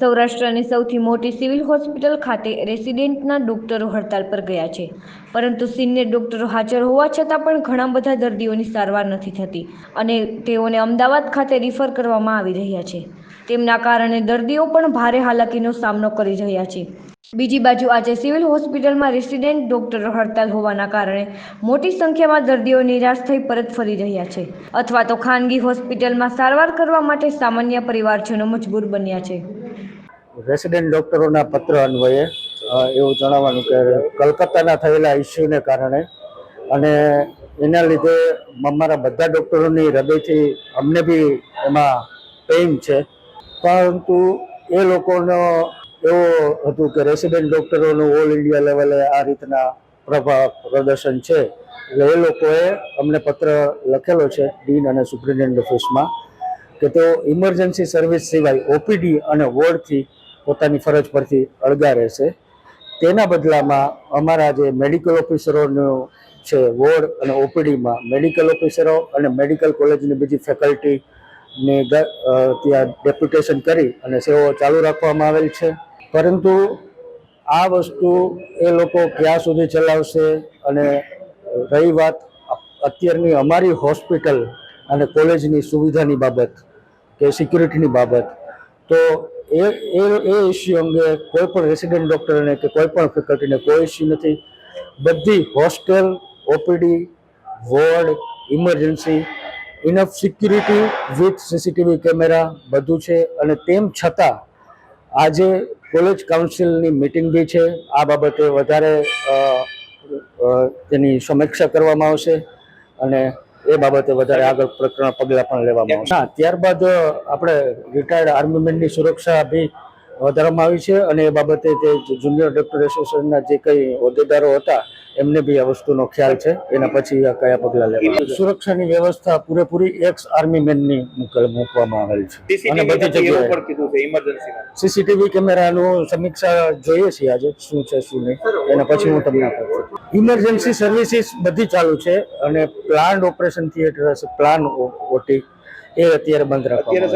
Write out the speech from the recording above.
સૌરાષ્ટ્રની સૌથી મોટી સિવિલ હોસ્પિટલ ખાતે રેસિડેન્ટના ડોક્ટરો હડતાલ પર ગયા છે. પરંતુ સિનિયર ડોક્ટરો હાજર હોવા છતાં પણ ઘણા બધા દર્દીઓની સારવાર નથી થતી અને તેઓને અમદાવાદ ખાતે રિફર કરવામાં આવી રહ્યા છે. તેમના કારણે દર્દીઓ પણ ભારે હાલાકીનો સામનો કરી રહ્યા છે. બીજી બાજુ આજે સિવિલ હોસ્પિટલમાં રેસિડેન્ટ ડોક્ટરો હડતાલ હોવાના કારણે મોટી સંખ્યામાં દર્દીઓ નિરાશ થઈ પરત ફરી રહ્યા છે અથવા તો ખાનગી હોસ્પિટલમાં સારવાર કરવા માટે સામાન્ય પરિવારજનો મજબૂર બન્યા છે. રેસિડેન્ટ ડૉક્ટરોના પત્ર અન્વયે એવું જણાવવાનું કે કલકત્તાના થયેલા ઇસ્યુને કારણે અને એના લીધે અમારા બધા ડૉક્ટરોની હૃદયથી અમને બી એમાં પેઇન છે. પરંતુ એ લોકોનો એવો હતું કે રેસિડેન્ટ ડૉક્ટરોનું ઓલ ઇન્ડિયા લેવલે આ રીતના પ્રભાવ પ્રદર્શન છે. એટલે એ લોકોએ અમને પત્ર લખેલો છે ડીન અને સુપ્રિન્ટેન્ડન્ટ ઓફિસમાં કે તેઓ ઇમરજન્સી સર્વિસ સિવાય ઓપીડી અને વોર્ડથી પોતાની ફરજ પરથી અળગા રહેશે. તેના બદલામાં અમારા જે મેડિકલ ઓફિસરોનો છે વોર્ડ અને ઓપીડીમાં મેડિકલ ઓફિસરો અને મેડિકલ કોલેજની બીજી ફેકલ્ટીને ત્યાં ડેપ્યુટેશન કરી અને સેવાઓ ચાલુ રાખવામાં આવેલ છે. પરંતુ આ વસ્તુ એ લોકો ક્યાં સુધી ચલાવશે અને રહી વાત અત્યારની અમારી હોસ્પિટલ અને કોલેજની સુવિધાની બાબત કે સિક્યુરિટીની બાબત તો એ એ એ ઇસ્યુ અંગે કોઈ પણ રેસિડેન્ટ ડૉક્ટરને કે કોઈ પણ ફેકલ્ટીને કોઈ ઇસ્યુ નથી. બધી hostel OPD ward emergency enough security with CCTV camera બધું છે. અને તેમ છતાં આજે કોલેજ કાઉન્સિલની મિટિંગ બી છે. આ બાબતે વધારે તેની સમીક્ષા કરવામાં આવશે. અને એ બાબતે વધારે આગળ પ્રકરણ પગલાં પણ લેવામાં આવશે. હા ત્યારબાદ આપણે રિટાયર્ડ આર્મીમેનની સુરક્ષા બી વધારવામાં આવી છે અને એ બાબતે જે જુનિયર ડોક્ટર એસોસિએશનના જે કંઈ હોદ્દેદારો હતા એમને બી આ વસ્તુનો ખ્યાલ છે. એના પછી આ કયા પગલાં લેવા સુરક્ષાની વ્યવસ્થા પૂરેપૂરી એક્સ આર્મી મેનની મૂકવામાં આવેલ છે. અને બધી સીસીટીવી જગ્યાએ. પણ કીધું છે ઇમરજન્સીમાં સીસીટીવી કેમેરાનું સમીક્ષા જોઈએ છીએ આજે શું છે શું નહીં. એના પછી હું તમને આપું. છું ઇમરજન્સી સર્વિસીસ બધી ચાલુ છે અને પ્લાન્ડ ઓપરેશન થિયેટર હશે પ્લાન ઓટી એ અત્યારે બંધ રાખવામાં